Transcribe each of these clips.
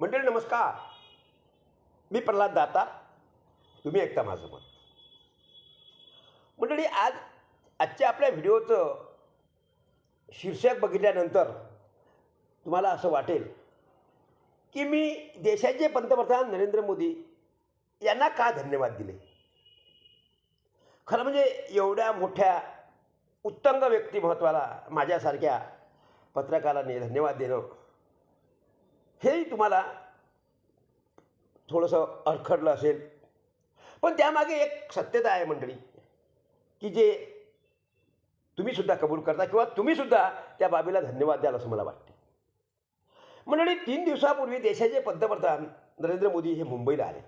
मंडळी नमस्कार. मी प्रल्हाद दाता. तुम्ही ऐकता माझं मत. मंडळी आज आजच्या आपल्या व्हिडिओचं शीर्षक बघितल्यानंतर तुम्हाला असं वाटेल की मी देशाचे पंतप्रधान नरेंद्र मोदी यांना का धन्यवाद दिले? खरं म्हणजे एवढ्या मोठ्या उत्तंग व्यक्तिमत्वाला माझ्यासारख्या पत्रकाराने धन्यवाद देणं हेही तुम्हाला थोडंसं अडखडलं असेल. पण त्यामागे एक सत्यता आहे मंडळी की जे तुम्हीसुद्धा कबूल करता किंवा तुम्हीसुद्धा त्या बाबीला धन्यवाद द्याल असं मला वाटते मंडळी तीन दिवसापूर्वी देशाचे पंतप्रधान नरेंद्र मोदी हे मुंबईला आले.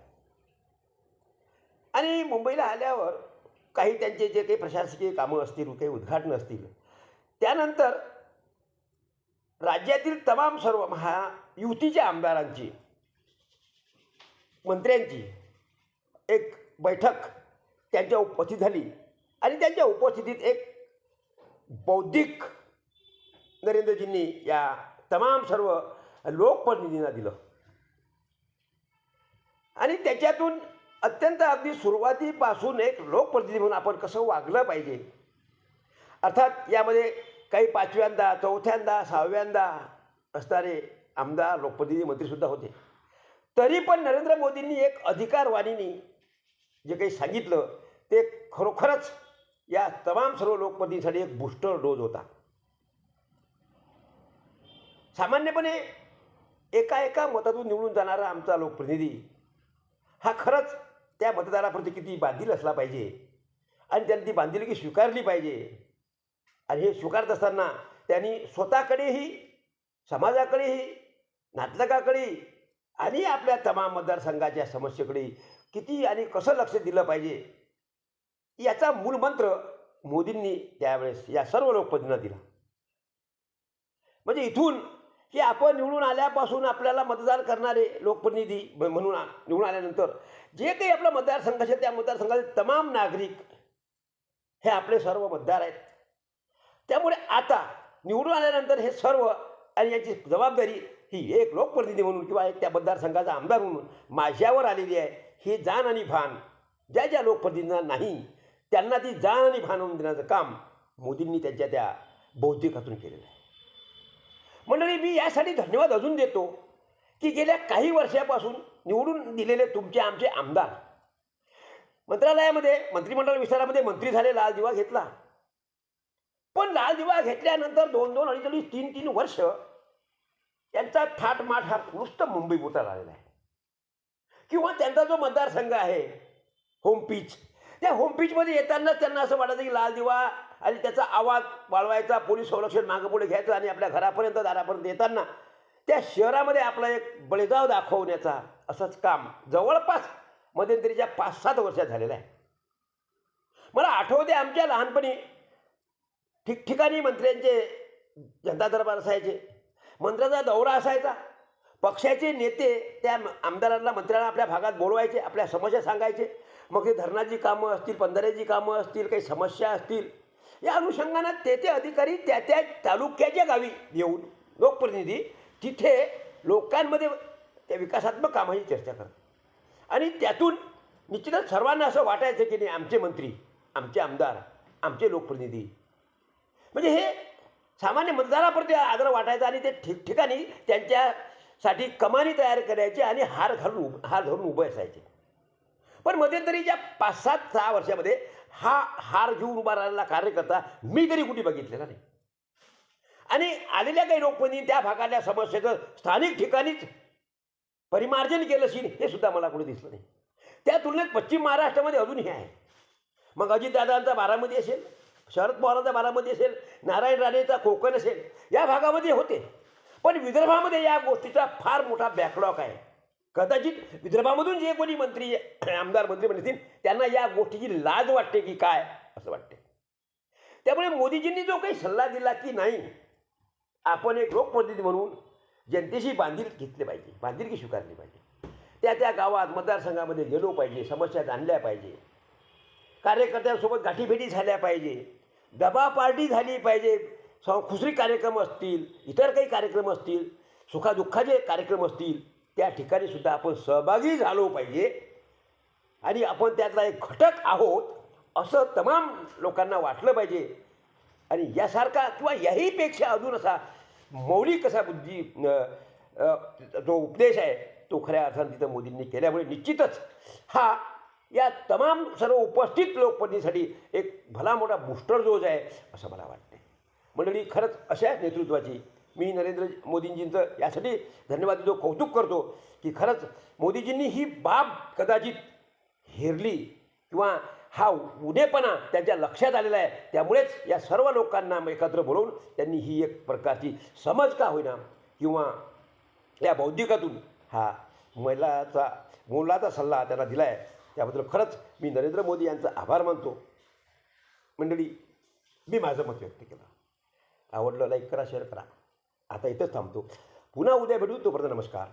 आणि मुंबईला आल्यावर काही त्यांचे जे काही प्रशासकीय कामं असतील काही उद्घाटनं असतील त्यानंतर राज्यातील तमाम सर्व महायुतीच्या आमदारांची मंत्र्यांची एक बैठक त्यांच्या उपस्थित झाली. आणि त्यांच्या उपस्थितीत एक बौद्धिक नरेंद्रजींनी या तमाम सर्व लोकप्रतिनिधींना दिलं. आणि त्याच्यातून अत्यंत अगदी सुरुवातीपासून एक लोकप्रतिनिधी म्हणून आपण कसं वागलं पाहिजे? अर्थात यामध्ये काही पाचव्यांदा चौथ्यांदा सहाव्यांदा असणारे आमदार लोकप्रतिनिधी मंत्रीसुद्धा होते. तरी पण नरेंद्र मोदींनी एक अधिकारवाणीनी जे काही सांगितलं ते खरोखरच या तमाम सर्व लोकप्रतिनिधीसाठी एक बूस्टर डोज होता. सामान्यपणे एका एका मतातून निवडून जाणारा आमचा लोकप्रतिनिधी हा खरंच त्या मतदाराप्रती किती बांधील असला पाहिजे आणि त्यांनी ती बांधिलकी स्वीकारली पाहिजे आणि हे स्वीकारत असताना त्यांनी स्वतःकडेही समाजाकडेही नातलगाकडे आणि आपल्या तमाम मतदारसंघाच्या समस्येकडे किती आणि कसं लक्ष दिलं पाहिजे याचा मूलमंत्र मोदींनी त्यावेळेस या सर्व लोकप्रतिनिधींना दिला. म्हणजे इथून की आपण निवडून आल्यापासून आपल्याला मतदान करणारे लोकप्रतिनिधी म्हणून निवडून आल्यानंतर जे काही आपला मतदारसंघ असेल त्या मतदारसंघाचे तमाम नागरिक हे आपले सर्व मतदार आहेत. त्यामुळे आता निवडून आल्यानंतर हे सर्व आणि याची जबाबदारी ही एक लोकप्रतिनिधी म्हणून किंवा एक त्या मतदारसंघाचा आमदार म्हणून माझ्यावर आलेली आहे. ही जाण आणि भान ज्या ज्या लोकप्रतिनिधींना नाही त्यांना ती जाण आणि भान होऊन देण्याचं काम मोदींनी त्यांच्या त्या बौद्धिकातून केलेलं आहे. मंडळी मी यासाठी धन्यवाद अजून देतो की गेल्या काही वर्षापासून निवडून दिलेले तुमचे आमचे आमदार मंत्रालयामध्ये मंत्रिमंडळ विस्तारामध्ये मंत्री झाले लाल दिवा घेतला. पण लाल दिवा घेतल्यानंतर दोन दोन अडीच अडीच तीन तीन वर्ष त्यांचा थाटमाट हा नुसतं मुंबई पुरता झालेला आहे. किंवा त्यांचा जो मतदारसंघ आहे होम पिच त्या होमपीचमध्ये येतानाच त्यांना असं वाटायचं की लाल दिवा आणि त्याचा आवाज वाढवायचा पोलीस संरक्षण मागं पुढे घ्यायचं आणि आपल्या घरापर्यंत दारापर्यंत येताना त्या शहरामध्ये आपला एक बळीगाव दाखवण्याचा असंच काम जवळपास मध्यंतरीच्या पाच सात वर्षात झालेलं आहे. मला आठवते आमच्या लहानपणी ठिकठिकाणी मंत्र्यांचे जनता दरबार असायचे. मंत्र्याचा दौरा असायचा. पक्षाचे नेते त्या आमदारांना मंत्र्यांना आपल्या भागात बोलवायचे आपल्या समस्या सांगायचे. मग ते धरणाची कामं असतील पंधराची कामं असतील काही समस्या असतील या अनुषंगानं ते ते अधिकारी त्या त्या तालुक्याच्या गावी येऊन लोकप्रतिनिधी तिथे लोकांमध्ये त्या विकासात्मक कामाची चर्चा करतात. आणि त्यातून निश्चितच सर्वांना असं वाटायचं की नाही आमचे मंत्री आमचे आमदार आमचे लोकप्रतिनिधी म्हणजे हे सामान्य मतदाराप्रती आग्रह वाटायचा आणि ते ठिकठिकाणी त्यांच्यासाठी कमानी तयार करायचे आणि हार घालून उभ हार धरून उभे असायचे. पण मध्यंतरीच्या पाच सात सहा वर्षामध्ये हा हार घेऊन उभा राहिलेला कार्यकर्ता मी तरी कुठे बघितलेला नाही. आणि आलेल्या काही लोकप्रतिनिधी त्या भागातल्या समस्येचं स्थानिक ठिकाणीच परिमार्जन केलं असेल हे सुद्धा मला कुठे दिसलं नाही. त्या तुलनेत पश्चिम महाराष्ट्रामध्ये अजूनही आहे. मग अजितदादांचा बारामती असेल शरद पवारांचा बारामती असेल नारायण राणेचा कोकण असेल या भागामध्ये होते. पण विदर्भामध्ये या गोष्टीचा फार मोठा बॅकलॉक आहे. कदाचित विदर्भामधून जे कोणी मंत्री आमदार मंत्री म्हणतील त्यांना या गोष्टीची लाज वाटते की काय असं वाटते. त्यामुळे मोदीजींनी जो काही सल्ला दिला की नाही आपण एक लोकप्रतिनिधी म्हणून जनतेशी बांधील घेतले पाहिजे बांधिलकी स्वीकारली पाहिजे. त्या त्या गावात मतदारसंघामध्ये गेलो पाहिजे समस्या जाणल्या पाहिजे. कार्यकर्त्यांसोबत गाठीभेटी झाल्या पाहिजे. दबा पार्टी झाली पाहिजे. सं खुसरी कार्यक्रम असतील इतर काही कार्यक्रम असतील सुखादुःखाचे कार्यक्रम असतील त्या ठिकाणी सुद्धा आपण सहभागी झालो पाहिजे. आणि आपण त्यातला एक घटक आहोत असं तमाम लोकांना वाटलं पाहिजे. आणि यासारखा किंवा याहीपेक्षा अजून असा मौलिक असा बुद्धी जो उपदेश आहे तो खऱ्या अर्थानं तिथं मोदींनी केल्यामुळे निश्चितच हा या तमाम सर्व उपस्थित लोकप्रतिनिधीसाठी एक भला मोठा बूस्टर डोज आहे असं मला वाटते मंडळी खरंच अशा नेतृत्वाची मी नरेंद्र मोदींजींचं यासाठी धन्यवाद देतो कौतुक करतो की खरंच मोदीजींनी ही बाब कदाचित हेरली किंवा हा उदेपणा त्यांच्या लक्षात आलेला आहे. त्यामुळेच या सर्व लोकांना एकत्र बोलवून त्यांनी ही एक प्रकारची समज का होईना किंवा या बौद्धिकातून हा महिलाचा मोलाचा सल्ला त्यांना दिला आहे त्याबद्दल खरंच मी नरेंद्र मोदी यांचा आभार मानतो. मंडळी मी माझं मत व्यक्त केलं. आवडलं लाईक करा शेअर करा. आता इथंच थांबतो. पुन्हा उद्या भेटू. तोपर्यंत नमस्कार.